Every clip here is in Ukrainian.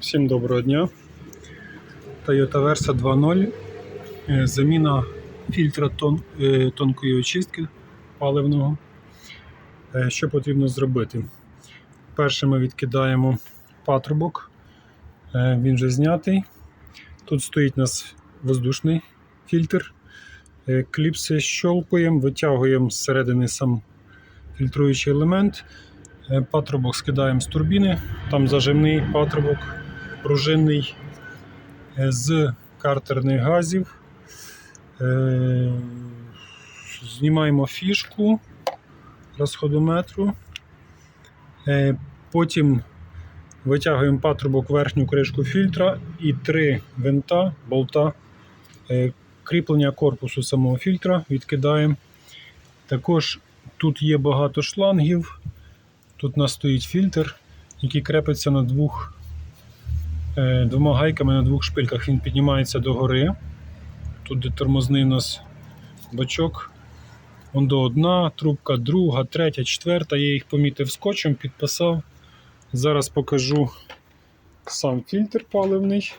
Всім доброго дня. Toyota Versa 2.0. Е, Заміна фільтра тон, е, тонкої очистки паливного. Е, Що потрібно зробити? Перше ми відкидаємо патрубок. Він вже знятий. Тут стоїть у нас воздушний фільтр. Кліпси щолкуємо, витягуємо зсередини сам фільтруючий елемент. Патрубок скидаємо з турбіни, там зажимний патрубок, пружинний е, з картерних газів. Е, Знімаємо фішку розходометру. Е, Потім витягуємо патрубок верхню кришку фільтра і три винта, болта, кріплення корпусу самого фільтра відкидаємо. Також тут є багато шлангів. Тут у нас стоїть фільтр, який крепиться на двох, двома гайками на двох шпильках. Він піднімається догори. Тут де тормозний у нас бачок. Вон до одна, трубка друга, третя, четверта. Я їх помітив скотчем, підписав. Зараз покажу сам фільтр паливний.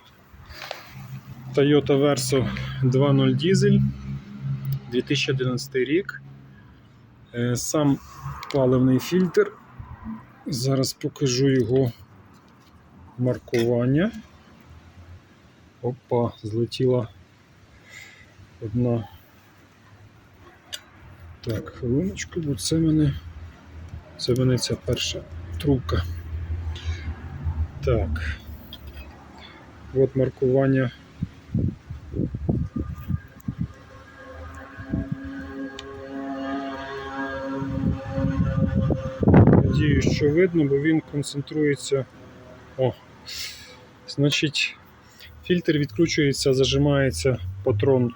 Toyota Verso 2.0 дізель 2011 рік. Е, Сам паливний фільтр. Зараз покажу його маркування. Опа, злетіла одна. Так, хвилиночку, бо це мене. Це мене ця перша трубка. Так. От маркування. Надію, що видно, бо він концентрується. О, значить, фільтр відкручується, зажимається патрон,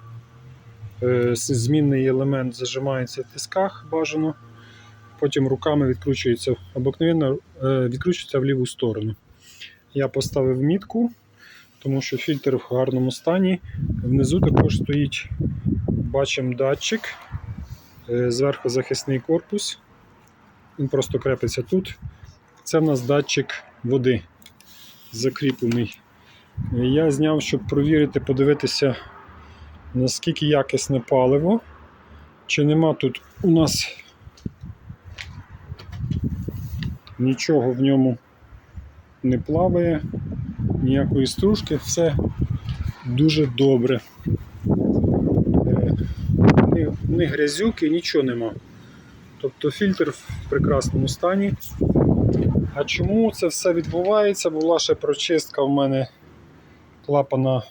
е, змінний елемент зажимається в тисках бажано. Потім руками відкручується обикновенно е, відкручується в ліву сторону. Я поставив мітку, тому що фільтр в гарному стані. Внизу також стоїть, бачимо датчик, е, зверху захисний корпус. Він просто крепиться тут. Це в нас датчик води закріплений. Я зняв, щоб провірити, подивитися, наскільки якісне паливо. Чи нема тут у нас нічого в ньому не плаває, ніякої стружки, все дуже добре. Е, Ні, грязюки, нічого нема. Тобто фільтр в прекрасному стані. А чому це все відбувається? Була ще прочистка в мене клапана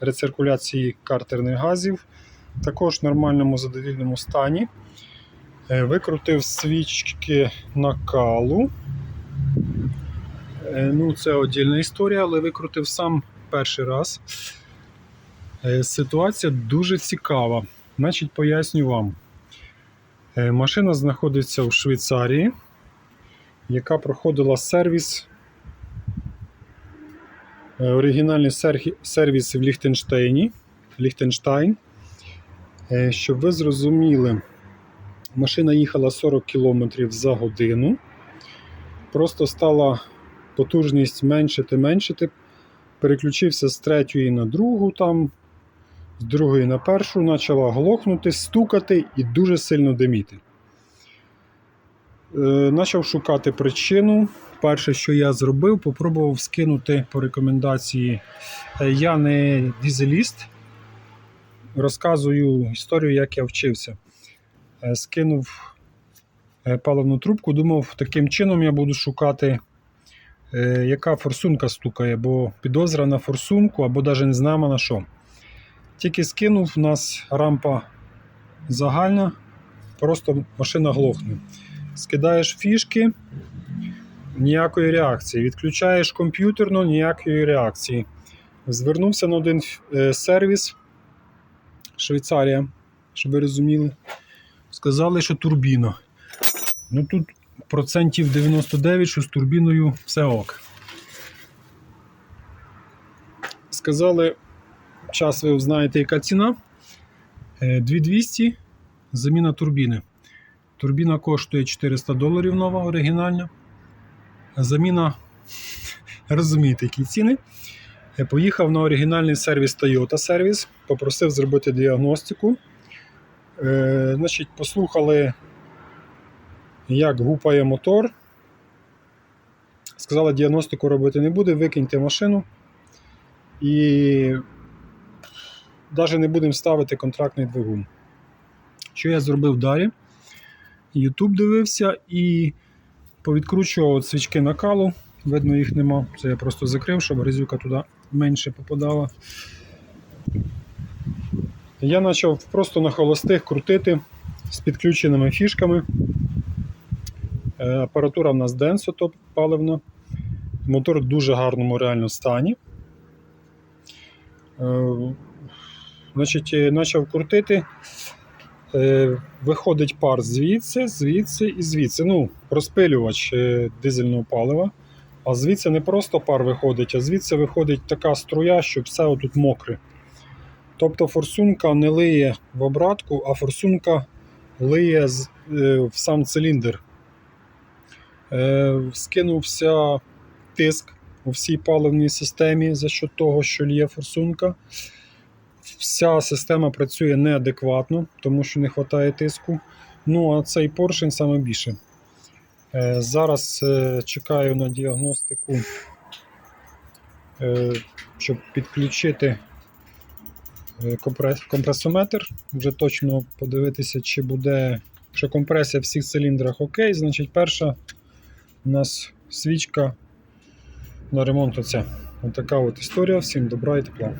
рециркуляції картерних газів. Також в нормальному задовільному стані. Е, Викрутив свічки накалу. Е, Ну, це отдільна історія, але викрутив сам перший раз. Е, Ситуація дуже цікава. Значить, поясню вам. Машина знаходиться в Швейцарії, яка проходила сервіс. е, Оригінальний сервіс в Ліхтенштейні. Ліхтенштайн. Е, Щоб ви зрозуміли, машина їхала 40 км за годину. Просто стала потужність меншити, меншити. Переключився з третьої на другу, там, з другої на першу, почала глохнути, стукати і дуже сильно диміти. Е, Почав шукати причину. Перше, що я зробив, попробував скинути по рекомендації. Е, Я не дізеліст, розказую історію, як я вчився. Е, Скинув паливну трубку, думав, таким чином я буду шукати, яка форсунка стукає, бо підозра на форсунку або навіть не знаємо на що. Тільки скинув, у нас рампа загальна, просто машина глохне. Скидаєш фішки, ніякої реакції. Відключаєш комп'ютерну, ніякої реакції. Звернувся на один е, сервіс Швейцарія, щоб ви розуміли. Сказали, що турбіна. Ну тут процентів 99, що з турбіною все ок. Сказали, час ви знаєте, яка ціна. Е, 2200 заміна турбіни. Турбіна коштує 400 доларів нова оригінальна. Заміна розумієте, які ціни. Е, Поїхав на оригінальний сервіс Toyota Service, попросив зробити діагностику. Е, значить, послухали, як гупає мотор. Сказали, діагностику робити не буде, викиньте машину. І навіть не будемо ставити контрактний двигун. Що я зробив далі? YouTube дивився і повідкручував от свічки накалу. Видно, їх нема. Це я просто закрив, щоб грязюка туди менше попадала. Я почав просто на холостих крутити з підключеними фішками. Е, Апаратура в нас Denso паливна. Мотор в дуже гарному реально стані. Е, Значить, е, почав крутити. Е, Виходить пар звідси, звідси і звідси. Ну, розпилювач е, дизельного палива. А звідси не просто пар виходить, а звідси виходить така струя, що все отут мокре. Тобто форсунка не лиє в обратку, а форсунка лиє е, в сам циліндр. Скинувся тиск у всій паливній системі за що того, що лє форсунка. Вся система працює неадекватно, тому що не вистачає тиску. Ну, а цей поршень саме більше. Е, Зараз е, чекаю на діагностику, е, щоб підключити компресометр. Вже точно подивитися, чи буде, якщо компресія в всіх циліндрах окей, значить перша у нас свічка на ремонт оця. Отака от історія. Всім добра і тепла.